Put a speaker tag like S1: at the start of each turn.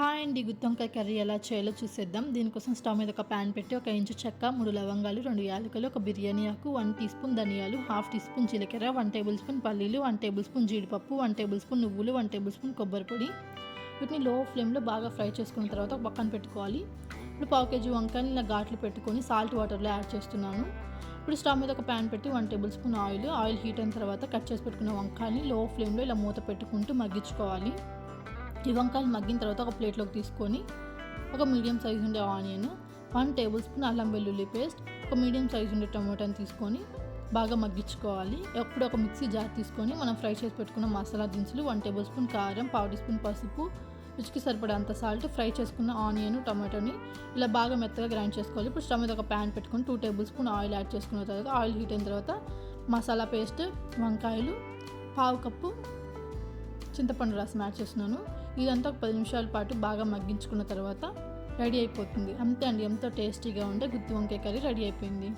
S1: Hi అండి గుత్తొంకాయ curry ఎలా చేయాలో చూసేద్దాం. దీనికోసం స్టవ్ మీద ఒక ప్యాన్ పెట్టి ఒక ఇంచు చెక్క మూడు లవంగాలు రెండు యాలకులు ఒక బిర్యానీ ఆకు వన్ టీ స్పూన్ ధనియాలు హాఫ్ టీ స్పూన్ జీలకర్ర వన్ టేబుల్ స్పూన్ పల్లీలు వన్ టేబుల్ స్పూన్ జీడిపప్పు వన్ టేబుల్ స్పూన్ నువ్వులు వన్ టేబుల్ స్పూన్ కొబ్బరి పొడి. వీటిని లో ఫ్లేమ్లో బాగా ఫ్రై చేసుకున్న తర్వాత ఒక పక్కన పెట్టుకోవాలి. ఇప్పుడు పావు కేజీ వంకాయని ఇలా ఘాట్లు పెట్టుకొని సాల్ట్ వాటర్లో యాడ్ చేస్తున్నాను. ఇప్పుడు స్టవ్ మీద ఒక ప్యాన్ పెట్టి one tablespoon oil oil heat అయిన తర్వాత కట్ చేసి పెట్టుకున్న వంకాయని లో ఫ్లేమ్లో ఇలా మూత పెట్టుకుంటూ మగ్గించుకోవాలి. ఈ వంకాయలు మగ్గిన తర్వాత ఒక ప్లేట్లోకి తీసుకొని ఒక మీడియం సైజు ఉండే ఆనియన్ వన్ టేబుల్ స్పూన్ అల్లం వెల్లుల్లి పేస్ట్ ఒక మీడియం సైజు ఉండే టమాటాని తీసుకొని బాగా మగ్గించుకోవాలి. ఎప్పుడు ఒక మిక్సీ జార్ తీసుకొని మనం ఫ్రై చేసి పెట్టుకున్న మసాలా దినుసులు వన్ టేబుల్ స్పూన్ కారం పావు టీ స్పూన్ పసుపు రుచికి సరిపడంత సాల్ట్ ఫ్రై చేసుకున్న ఆనియన్ టమాటోని ఇలా బాగా మెత్తగా గ్రైండ్ చేసుకోవాలి. ఇప్పుడు స్టవ్ మీద ఒక ప్యాన్ పెట్టుకొని two tablespoon oil add చేసుకున్న తర్వాత ఆయిల్ హీట్ అయిన తర్వాత మసాలా పేస్ట్ వంకాయలు పావు కప్పు చింతపండు రసం యాడ్ చేస్తున్నాను. ఇదంతా ఒక పది నిమిషాల పాటు బాగా మగ్గించుకున్న తర్వాత రెడీ అయిపోతుంది. అంతే అండి ఎంతో టేస్టీగా ఉండే గుత్తి వంకాయ కర్రీ రెడీ అయిపోయింది.